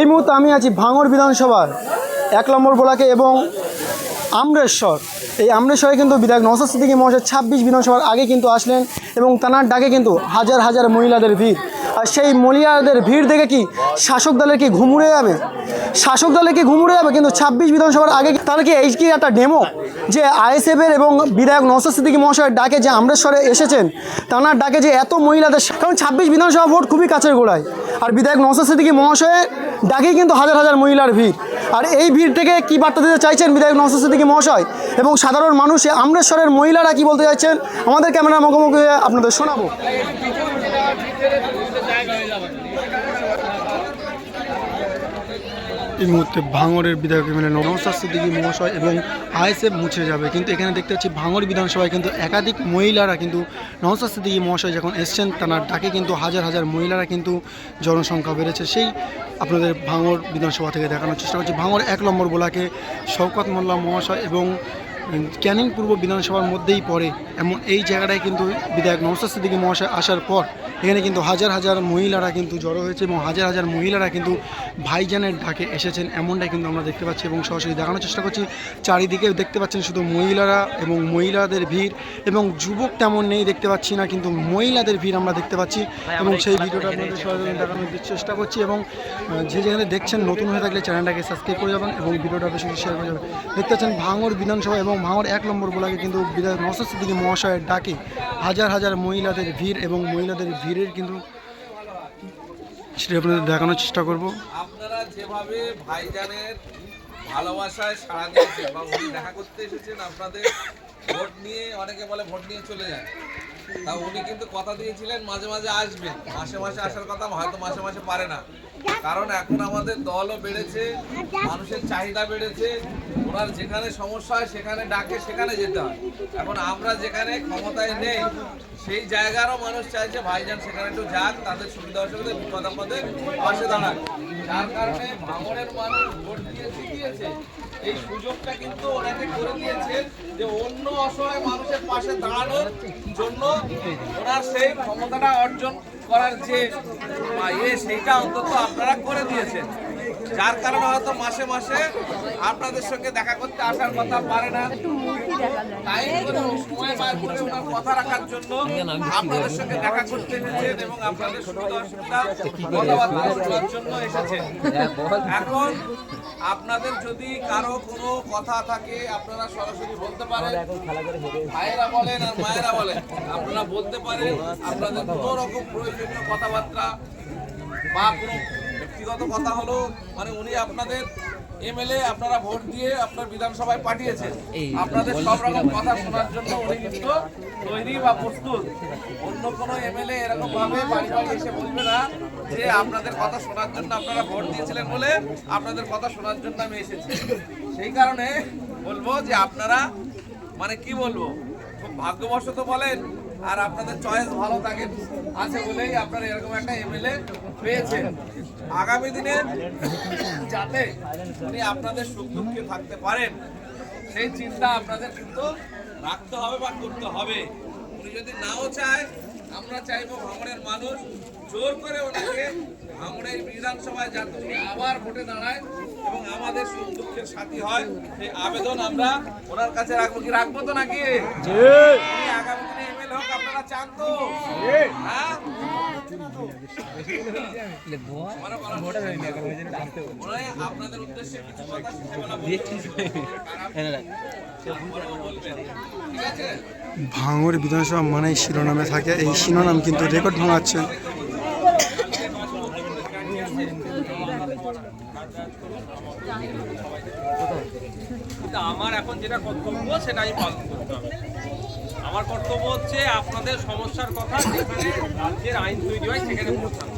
এই মুহূর্তে আমি আছি ভাঙড় বিধানসভার এক নম্বর ব্লকে এবং আমরেশ্বর। এই আমরেশ্বরে কিন্তু বিধায়ক নওসাদ সিদ্দিকী মহাশয় ছাব্বিশ বিধানসভার আগে কিন্তু আসলেন এবং তানার ডাকে কিন্তু হাজার হাজার মহিলাদের ভিড়। আর সেই মহিলাদের ভিড় দেখে কি শাসক দলের কি ঘুমুড়ে যাবে? শাসক দলের কি ঘুমুড়ে যাবে? কিন্তু ছাব্বিশ বিধানসভার আগে তাহলে কি এই কি একটা ডেমো যে আইএসএফের এবং বিধায়ক নওসাদ সিদ্দিকী মহাশয়ের ডাকে যে আমরেশ্বরে এসেছেন তানার ডাকে যে এত মহিলাদের কারণ ছাব্বিশ বিধানসভা ভোট খুবই কাছের গোড়ায়। আর বিধায়ক নওসাদ সিদ্দিকি মহাশয়ের ডাকেই কিন্তু হাজার হাজার মহিলার ভিড়। আর এই ভিড় থেকে কি বার্তা দিতে চাইছেন বিধায়ক নওসাদ সিদ্দিকি মহাশয়? এবং সাধারণ মানুষ আমরেশ্বরের মহিলারা কি বলতে চাইছেন? আমাদের ক্যামেরার মুখোমুখি আপনাদের শোনাবো। এই মুহূর্তে ভাঙরের বিধায়ক এমএলএ নৌসাদ সিদ্দিকী মহাশয় এবং আইএসএফ মুছে যাবে। কিন্তু এখানে দেখতে পাচ্ছি ভাঙর বিধানসভায় কিন্তু একাধিক মহিলারা কিন্তু নৌসাদ সিদ্দিকী মহাশয় যখন এসছেন, তার ডাকে কিন্তু হাজার হাজার মহিলারা কিন্তু জনসংখ্যা বেড়েছে। সেই আপনাদের ভাঙর বিধানসভা থেকে দেখানোর চেষ্টা করছি। ভাঙর এক নম্বর বোলাকে শওকত মোল্লা মহাশয় এবং ক্যানিং পূর্ব বিধানসভার মধ্যেই পড়ে। এমন এই জায়গাটায় কিন্তু বিধায়ক নৌসাদ সিদ্দিকী মহাশয় আসার পর এখানে কিন্তু হাজার হাজার মহিলারা কিন্তু জড়ো হয়েছে এবং হাজার হাজার মহিলারা কিন্তু ভাইজানের ডাকে এসেছেন। এমনটাই কিন্তু আমরা দেখতে পাচ্ছি এবং সরাসরি দেখানোর চেষ্টা করছি। চারিদিকে দেখতে পাচ্ছেন শুধু মহিলারা এবং মহিলাদের ভিড় এবং যুবক তেমন নেই দেখতে পাচ্ছি না কিন্তু মহিলাদের ভিড় আমরা দেখতে পাচ্ছি এবং সেই ভিডিওটা আপনাদের সরাসরি দেখানোর চেষ্টা করছি এবং যে যেখানে দেখছেন নতুন হয়ে থাকলে চ্যানেলটাকে সাবস্ক্রাইব করে যাবেন এবং ভিডিওটা বেশি বেশি শেয়ার করে যাবেন। দেখতে পাচ্ছেন ভাঙড় বিধানসভা এবং ভাঙড় এক নম্বর বলাকে কিন্তু বিধায়ক নসর সিদ্দিকী মহাশয়ের ডাকে হাজার হাজার মহিলাদের ভিড় এবং মহিলাদের ভিড়ের কিন্তু সেটা আপনাদের দেখানোর চেষ্টা করব। আপনারা যেভাবে ভাইজানের ভালোবাসায় সাড়া দিয়েছেন বা উনি দেখা করতে এসেছেন, আপনাদের ভোট নিয়ে অনেকে বলে ভোট নিয়ে চলে যায়। তা উনি কিন্তু কথা দিয়েছিলেন, মাঝে মাঝে আসবেন মাসে মাসে আসার কথা হয়তো মাসে মাসে পারে না। কারণ এখন আমাদের দলও বেড়েছে, মানুষের চাহিদা বেড়েছে ওনার যেখানে সমস্যা হয়, সেখানে ডাকে, সেখানে যেতে হয়। এখন আমরা যেখানে ক্ষমতায় নেই, সেই জায়গারও মানুষ চাইছে ভাইজান সেখানে একটু যাক, তাদের সুবিধা অসুবিধা বিপদ আপদে পাশে দাঁড়াক। যার কারণে ভাঙড়ের মানুষ ভোট দিয়েছে দিয়েছে এই সুযোগটা কিন্তু ওনাকে করে দিয়েছে যে, অন্য অসহায় মানুষের পাশে দাঁড়ানোর জন্য ওনার সেই ক্ষমতাটা অর্জন করার যে ইয়ে সেইটা অন্তত আপনারা করে দিয়েছেন। যার কারণে হয়তো মাসে মাসে আপনাদের সঙ্গে দেখা করতে আসার কথা পারে না। কথা রাখার জন্য আপনাদের সঙ্গে দেখা করতে এসেছেন এবং আপনাদের সুবিধা অসুবিধা কথাবার্তা শোনার জন্য এসেছেন। এখন আপনাদের যদি কারও কোনো কথা থাকে আপনারা সরাসরি বলতে পারেন। ভাইয়েরা বলেন আর মায়েরা বলেন। আপনারা বলতে পারেন আপনাদের কোনো রকম প্রয়োজনীয় কথাবার্তা বা কোনো ব্যক্তিগত কথা হলো মানে উনি আপনাদের এমএলএ আপনারা ভোট দিয়ে আপনার বিধানসভায় পাঠিয়েছেন। আপনাদের সব রকম কথা শোনার জন্য উনি কিন্তু তৈরি বা প্রস্তুত। অন্য কোনো এমএলএ এরকম ভাবে বাড়ি বাড়ি এসে বলবে না যে আপনাদের কথা শোনার জন্য আপনারা ভোট দিয়েছিলেন বলে আপনাদের কথা শোনার জন্য আমি এসেছি। সেই কারণে বলব যে আপনারা মানে কি বলব খুব ভাগ্যবশত বলেন আর আপনাদের চয়েস ভালো থাকে, আছে বলেই আপনারা এরকম একটা এমএলএ পেয়েছেন। আগামী দিনে যাতে উনি আপনাদের সুখ দুঃখে থাকতে পারেন, সেই চিন্তা আপনাদের কিন্তু রাখতে হবে বা করতে হবে। উনি যদি নাও চায়, আমরা চাইব ভাঙড়ের মানুষ জোর করে ওনাকে ভাঙড়ের বিধানসভায় যাতে উনি আবার ভোটে দাঁড়ায় এবং আমাদের সুখ দুঃখের সাথী হয় সেই আবেদন আমরা ওনার কাছে রাখব। কি রাখব তো নাকি? আগামী দিনে এমএলএ হোক আপনারা চান তো? হ্যাঁ? আপনাদের উদ্দেশ্যে কিছু কথা আছে? ভাঙড় বিধানসভা মানেই শিরোনামে থাকে। এই শিরোনাম কিন্তু রেকর্ড ভাঙাচ্ছেন কিন্তু আমার এখন যেটা কর্তব্য, সেটা আমি পালন করতে হবে। আমার কর্তব্য হচ্ছে আপনাদের সমস্যার কথা যেখানে রাজ্যের আইন তৈরি হয়, সেখানে পৌঁছানো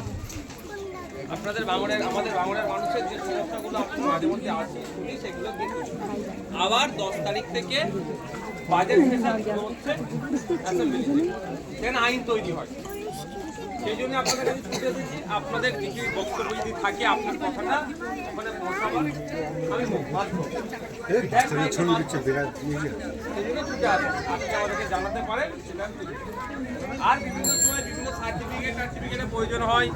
আপনাদের বাংলার আমাদের বাংলার মানুষের যে সমস্যাগুলো আপনি মাঝে মধ্যে আসে শুনি, সেগুলো দেখুন আবার দশ তারিখ থেকে বাজেট হচ্ছে অ্যাসেম্বলিতে আইন তৈরি হয়। সেই জন্য আপনাদের কাছে ছুটে এসেছি। আপনাদের কিছু বক্তব্য যদি থাকে, আপনার কথাটা ওখানে পৌঁছাবার। আমি আপনি আমাদেরকে জানাতে পারেন। আর বিভিন্ন সময় বিভিন্ন সার্টিফিকেট সার্টিফিকেটের প্রয়োজন হয়,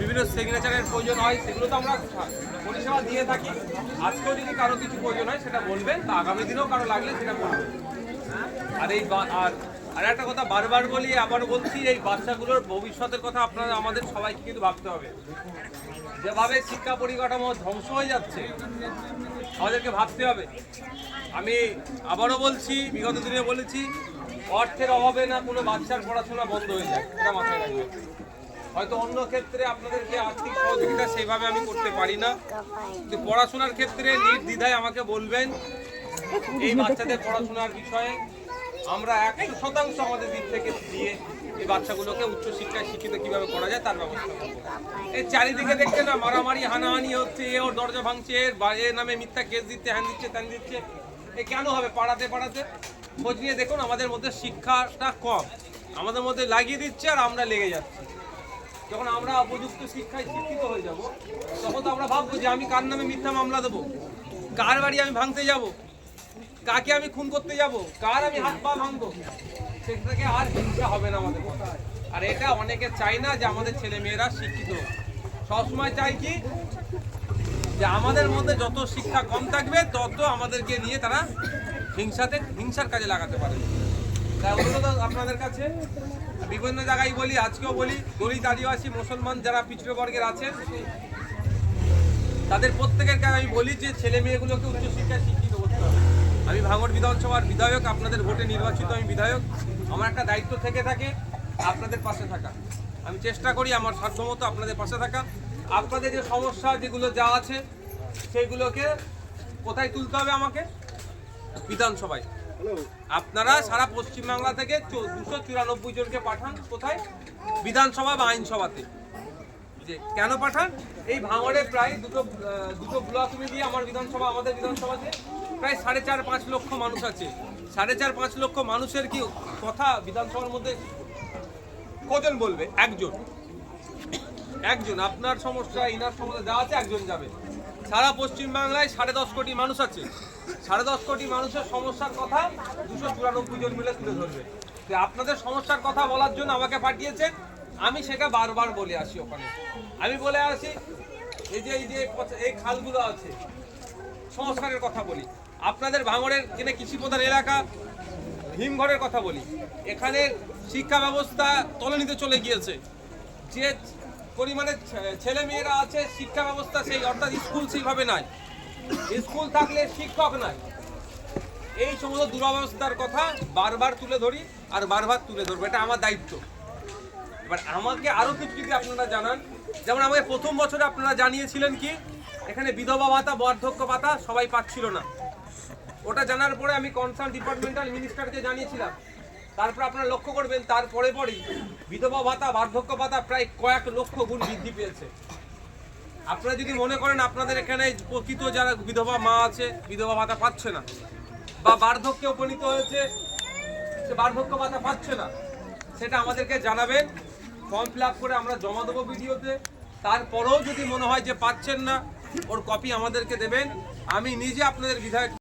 বিভিন্ন সিগনেচারের প্রয়োজন হয়, সেগুলো তো আমরা পরিষেবা দিয়ে থাকি। আজকেও যদি কারও কিছু প্রয়োজন হয়, সেটা বলবেন বা আগামী দিনেও কারও লাগলে সেটা বলবেন। আর এই আর আর একটা কথা বারবার বলি আবার বলছি, এই বাচ্চাগুলোর ভবিষ্যতের কথা আপনারা আমাদের সবাইকে কিন্তু ভাবতে হবে। যেভাবে শিক্ষা পরিকাঠামো ধ্বংস হয়ে যাচ্ছে আমাদেরকে ভাবতে হবে। আমি আবারও বলছি, বিগত দিনে বলেছি, অর্থের অভাবে না কোনো বাচ্চার পড়াশোনা বন্ধ হয়ে যায়, এটা মাথায় রাখবেন। হয়তো অন্য ক্ষেত্রে আপনাদেরকে আর্থিক সহযোগিতা সেইভাবে আমি করতে পারি না। কিন্তু পড়াশোনার ক্ষেত্রে নির্দ্বিধায় আমাকে বলবেন, এই বাচ্চাদের পড়াশোনার বিষয়ে আমরা একশো শতাংশ আমাদের দিক থেকে দিয়ে এই বাচ্চাগুলোকে উচ্চশিক্ষায় শিক্ষিত কীভাবে করা যায় তার ব্যবস্থা এই চারিদিকে দেখছে না, মারামারি, হানাহানি হচ্ছে, এ ওর দরজা ভাঙছে, এর বা- এর নামে মিথ্যা কেস দিচ্ছে, হ্যান দিচ্ছে, ত্যান দিচ্ছে। এ কেন হবে? পাড়াতে পাড়াতে। খোঁজ নিয়ে দেখুন, আমাদের মধ্যে শিক্ষাটা কম। আমাদের মধ্যে লাগিয়ে দিচ্ছে আর আমরা লেগে যাচ্ছি। যখন আমরা উপযুক্ত শিক্ষায় শিক্ষিত হয়ে যাব, তখন তো আমরা ভাববো যে আমি কার নামে মিথ্যা মামলা দেবো? কার বাড়ি আমি ভাঙতে যাব? কাকে আমি খুন করতে যাব? কার আমি হাত পা ভাঙবো? সেটাকে আর হিংসা হবে না আমাদের। আর এটা অনেকে চাই না যে আমাদের ছেলে মেয়েরা শিক্ষিত। সবসময় চাই কি? যে আমাদের মধ্যে যত শিক্ষা কম থাকবে, তত আমাদেরকে নিয়ে তারা হিংসাতে, হিংসার কাজে লাগাতে পারে। তাই অনুরোধ আপনাদের কাছে। বিভিন্ন জায়গায় বলি, আজকেও বলি, দলিত আদিবাসী, মুসলমান যারা পিছড়ে বর্গের আছেন, তাদের প্রত্যেকের কাছে আমি বলি যে ছেলে মেয়েগুলোকে উচ্চশিক্ষায় শিক্ষিত আমি ভাঙড় বিধানসভার বিধায়ক আপনাদের ভোটে নির্বাচিত আমি বিধায়ক। আমার একটা দায়িত্ব থেকে থাকে আপনাদের পাশে থাকা। আমি চেষ্টা করি আমার সাধ্যমতো আপনাদের পাশে থাকা। আপনাদের যে সমস্যা যেগুলো যা আছে সেইগুলোকে কোথায় তুলতে হবে আমাকে? বিধানসভায়। আপনারা সারা পশ্চিমবাংলা থেকে দুশো চুরানব্বই জনকে পাঠান কোথায়? বিধানসভা বা আইনসভাতে। যে কেন পাঠান? এই ভাঙড়ে প্রায় দুটো দুটো ব্লক মিলিয়ে আমার বিধানসভা আমাদের বিধানসভাতে প্রায় সাড়ে চার পাঁচ লক্ষ মানুষ আছে। সাড়ে চার পাঁচ লক্ষ মানুষের কি কথা বিধানসভার মধ্যে কজন বলবে? একজন। একজন। আপনার সমস্যা, ইনার সমস্যা, যা আছে একজন যাবে। সারা পশ্চিম বাংলায় সাড়ে দশ কোটি মানুষ আছে। সাড়ে দশ কোটি মানুষের সমস্যার কথা দুশো চুরানব্বই জন মিলে তুলে ধরবে। তো আপনাদের সমস্যার কথা বলার জন্য আমাকে পাঠিয়েছেন। আমি সেটা বারবার বলে আসি ওখানে। আমি বলে আসি, এই যে এই যে, এই খালগুলো আছে, সংস্কারের কথা বলি। আপনাদের ভাঙড়ের যেটা কৃষি প্রধান এলাকা হিমঘরের কথা বলি, এখানে শিক্ষা ব্যবস্থা তলানিতে চলে গিয়েছে। যে পরিমাণে ছেলে মেয়েরা আছে, শিক্ষা ব্যবস্থা সেই, অর্থাৎ স্কুল সেইভাবে নাই। স্কুল থাকলে শিক্ষক নাই। এই সমস্ত দুরবস্থার কথা বারবার তুলে ধরি আর বারবার তুলে ধরবো, এটা আমার দায়িত্ব। এবার আমাকে আরও কিছু যদি আপনারা জানান, যেমন আমাকে প্রথম বছরে আপনারা জানিয়েছিলেন কি, এখানে বিধবা ভাতা, বার্ধক্য ভাতা সবাই পাচ্ছিল না। ওটা জানার পরে আমি কনসার্ন ডিপার্টমেন্টাল মিনিস্টারকে জানিয়েছিলাম। তারপর আপনারা লক্ষ্য করবেন তারপরে পরেই বিধবা ভাতা, বার্ধক্য ভাতা প্রায় কয়েক লক্ষ গুণ বৃদ্ধি পেয়েছে। আপনারা যদি মনে করেন, আপনাদের এখানে প্রকৃত যারা বিধবা মা আছে, বিধবা ভাতা পাচ্ছে না। বা বার্ধক্যে উপনীত হয়েছে, সে বার্ধক্য ভাতা পাচ্ছে না। সেটা আমাদেরকে জানাবেন। ফর্ম ফিল করে আমরা জমা দেবো ভিডিওতে। তারপরেও যদি মনে হয় যে পাচ্ছেন না, ওর কপি আমাদেরকে দেবেন। আমি নিজে আপনাদের বিধায়ক